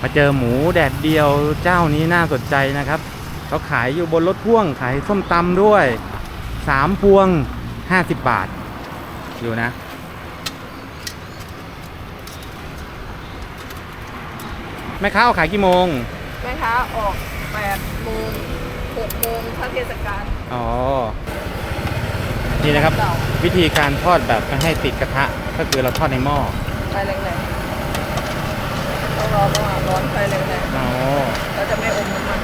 มาเจอหมูแดดเดียวเจ้านี้น่าสนใจนะครับเขาขายอยู่บนรถพ่วงขายส้มตำด้วยสามพวง50บาท อยู่นะ แม่ค้าเอาขายกี่โมง แม่ค้าออก8โมง6โมงถ้าเทศกาลอ๋อ นี่นะครับเก่าวิธีการทอดแบบไม่ให้ติดกระทะ ก็คือเราทอดในหม้อไฟแรงๆต้อง รอประมาณร้อนไฟแรงอ๋อๆเราจะไม่อมน้ำมัน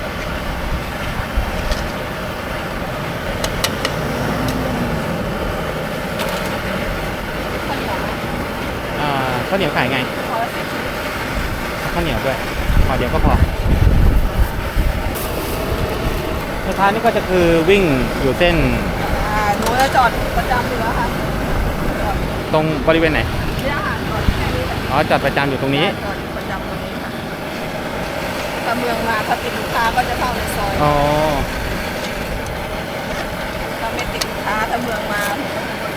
อ่าข้าวเหนียวขายไงพอสิข้าวเหนียวด้วยพอเดียวก็พอสุดท้ายนี่ก็จะคือวิ่งอยู่เส้นอ่าหนูจะจอดประจำอยู่แล้วค่ะจอดตรงบริเวณไหนเนี่ยค่ะจอดแค่นี้แหละอ๋อจอดประจำอยู่ตรงนี้ จอดประจำตรงนี้ค่ะถ้า เมืองมาถ้าติดลูกค้าก็จะเข้าในซอยอ๋อถ้าไม่ติดลูกค้าถ้าเมืองมา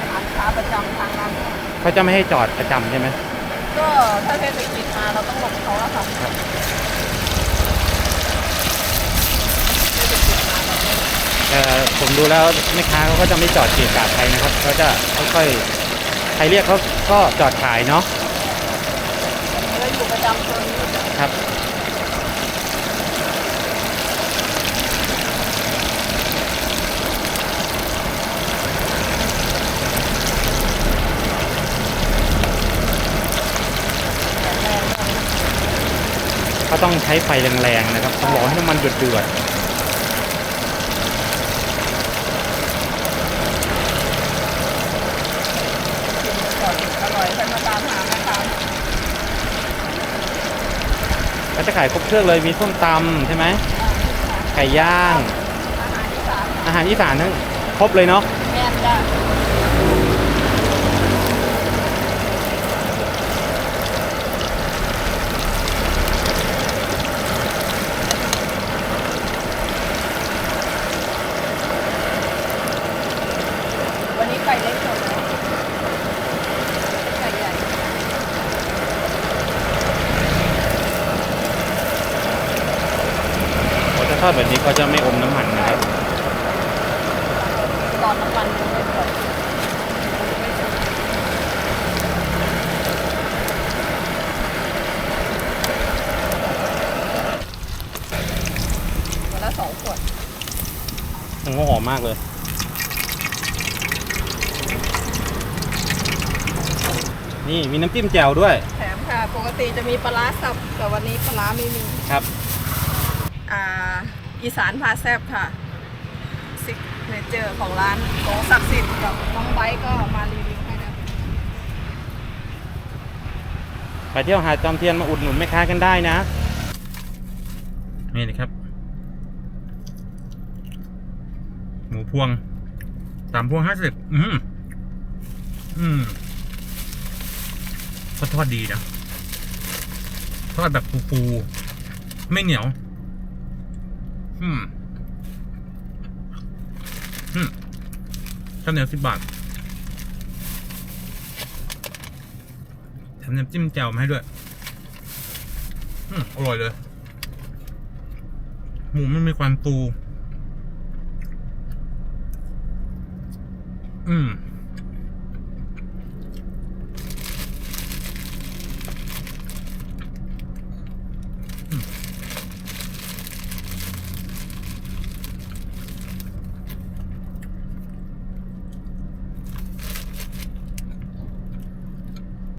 หาลูกค้าประจำทางนั้นเขาจะไม่ให้จอดประจำใช่ไหมก็ถ้าเทศกิจมาเราต้องหลบเขาอะค่ะครับเทศกิจมาเราไม่แต่ผมดูแล้วแม่ค้าเขาก็จะไม่จอดเกียร์กาดใครนะครับเขาจะค่อยๆใครเรียกเขาก็จอดขายเนาะเราอยู่ประจำตรงนี้ครับ ก็ต้องใช้ไฟแรงๆนะครับต้องรอให้น้ำมันเดือดอนอร่อยค่อยมาตามหาแม่ค้าๆก็จะขายครบเครื่องเลยมีส้มตำใช่ไหมไก่ย่าง อาหารอีสานอาหารอีสานทั้งครบเลยเนาะแม่นจ้ะ ก่เล็กสดนะไก่ใหญ่เขาจะทอดแบบนี้เขาจะไม่อมน้ำมันนะครับ ตอนน้ำมันยังไม่สดวันละสองขวด มันก็หอมมากเลย นี่มีน้ำจิ้มแจ่วด้วย แถมค่ะ ปกติจะมีปลาร้าสับ แต่วันนี้ปลาร้าไม่มี ครับ อ่า อีสานพาแซบค่ะซิกเนเจอร์ของร้านของศักดิ์สิทธิ์กับน้องไบร์ทก็มารีวิวให้นะไปเที่ยวหาดจอมเทียนมาอุดหนุนแม่ค้ากันได้นะ นี่นะครับ หมูพวงสามพวงห้าสิบอืมอืม ก็ทอดดีนะทอดแบบฟูๆไม่เหนียว อืม อืมข้าวเหนียวสิบบาทแถมน้ำจิ้มแจ่วมาให้ด้วย อืมอร่อยเลย หมูมันมีความฟูอืม